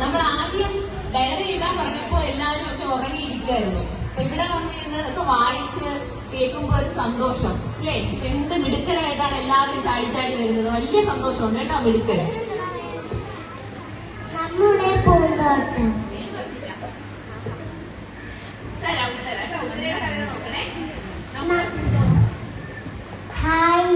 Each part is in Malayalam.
നമ്മൾ ആദ്യം ഡയറി എഴുതാൻ പറഞ്ഞപ്പോ എല്ലാവരും ഒക്കെ ഉറങ്ങിയിരിക്കുമായിരുന്നു അപ്പൊ ഇവിടെ വന്നിരുന്ന് വായിച്ച് കേൾക്കുമ്പോ ഒരു സന്തോഷം. അല്ലേ? എന്ത് മിടുക്കരായിട്ടാണ് എല്ലാവരും ചാടി വരുന്നത്. വലിയ സന്തോഷമുണ്ട് കേട്ടോ മിടുക്കര്. നമ്മുടെ പൂന്തോട്ടം. ഉത്തര ഉത്തര. കേട്ടോ ഉത്തരയുടെ കവിത നോക്കണേ. ഹായ്.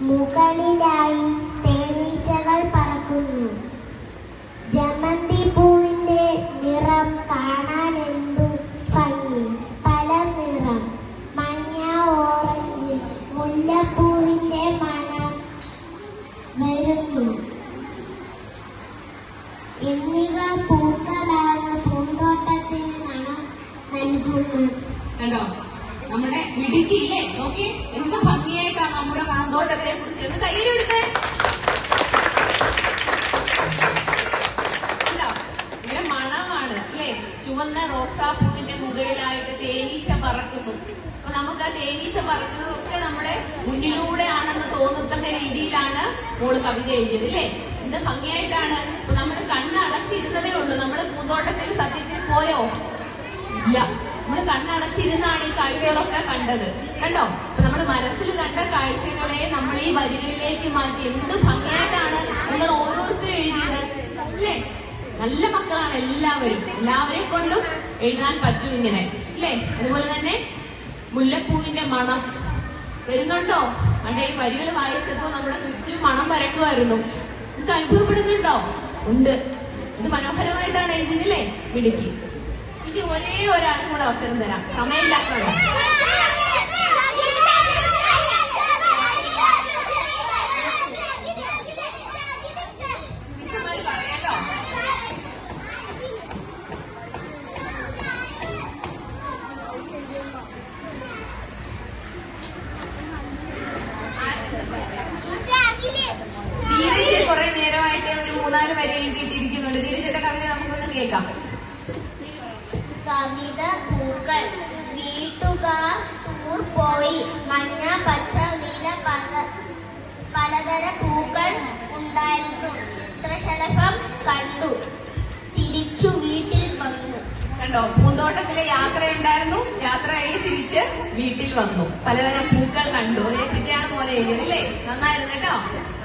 മുകളിലായി തേനീച്ചകൾ പറക്കുന്നു. ജമന്തി പൂവിന്റെ നിറം കാണാൻ എന്തു ഭംഗി. പല നിറം. മഞ്ഞ ഓറഞ്ച് മുല്ലപ്പൂവിന്റെ മണം വരുന്നു. എന്നിവ പൂക്കളാണ് പൂന്തോട്ടത്തിന് മണം നൽകുന്നത്. നമ്മുടെ ഇടുക്കിയില്ലേ നോക്കി എന്ത് ഭംഗിയായിട്ടാണ് നമ്മുടെ കാന്തോട്ടത്തെ കുറിച്ച് ഒന്ന് കയ്യിലെടുത്തേ. ഇവിടെ മണമാണ് അല്ലേ? ചുവന്ന റോസാപ്പൂവിന്റെ മുകളിലായിട്ട് തേനീച്ച പറക്കുന്നു. അപ്പൊ നമുക്ക് ആ തേനീച്ച പറക്കുന്നതൊക്കെ നമ്മുടെ മുന്നിലൂടെ ആണെന്ന് തോന്നുന്ന രീതിയിലാണ് മോൾ കവിത എഴുതിയത് അല്ലേ? എന്ത് ഭംഗിയായിട്ടാണ്? നമ്മൾ കണ്ണടച്ചിരുന്നതേ ഉള്ളൂ. നമ്മൾ പൂന്തോട്ടത്തിൽ സത്യത്തിൽ പോയോ? ഇല്ല. നമ്മൾ കണ്ണടച്ചിരുന്നാണ് ഈ കാഴ്ചകളൊക്കെ കണ്ടത്. കണ്ടോ? അപ്പൊ നമ്മൾ മനസ്സിൽ കണ്ട കാഴ്ചകളെ നമ്മൾ ഈ വരികളിലേക്ക് മാറ്റി എന്ത് ഭംഗിയായിട്ടാണ് നിങ്ങൾ ഓരോരുത്തരും എഴുതിയത്. അല്ലേ? നല്ല മക്കളാണ് എല്ലാവരും. എല്ലാവരെ കൊണ്ടും എഴുതാൻ പറ്റും ഇങ്ങനെ. അല്ലേ? അതുപോലെ തന്നെ മുല്ലപ്പൂവിന്റെ മണം. വരുന്നുണ്ടോ? അവിടെ ഈ വരികൾ വായിച്ചപ്പോ നമ്മുടെ ചുറ്റും മണം പരക്കുമായിരുന്നു. നിങ്ങൾക്ക് അനുഭവപ്പെടുന്നുണ്ടോ? ഉണ്ട്. ഇത് മനോഹരമായിട്ടാണ് എഴുതിയതില്ലേ മിടുക്കി. ഇനി ഒരേ ഒരാൾക്കും കൂടെ അവസരം തരാം. സമയമില്ലാത്തതാണ് ധീരജ് കുറെ നേരമായിട്ട് ഒരു മൂന്നാൽ വരി എഴുതിയിട്ടിരിക്കുന്നുണ്ട്. ധീരജയുടെ കവിത നമുക്കൊന്ന് കേൾക്കാം. കവിത പൂക്കൾ. വീട്ടുകാർ ടൂർ പോയി. മഞ്ഞ പച്ച നീല പല പലതര പൂക്കൾ ഉണ്ടായിരുന്നു. ചിത്രശലഭം കണ്ടു. തിരിച്ചു വീട്ടിൽ വന്നു. കണ്ടോ? പൂന്തോട്ടത്തിലെ യാത്രയുണ്ടായിരുന്നു യാത്രയായി തിരിച്ച് വീട്ടിൽ വന്നു. പലതരം പൂക്കൾ കണ്ടു. അതിനെ പറ്റിയാണ് മോനെ എഴുതിയത് അല്ലേ? നന്നായിരുന്നു കേട്ടോ.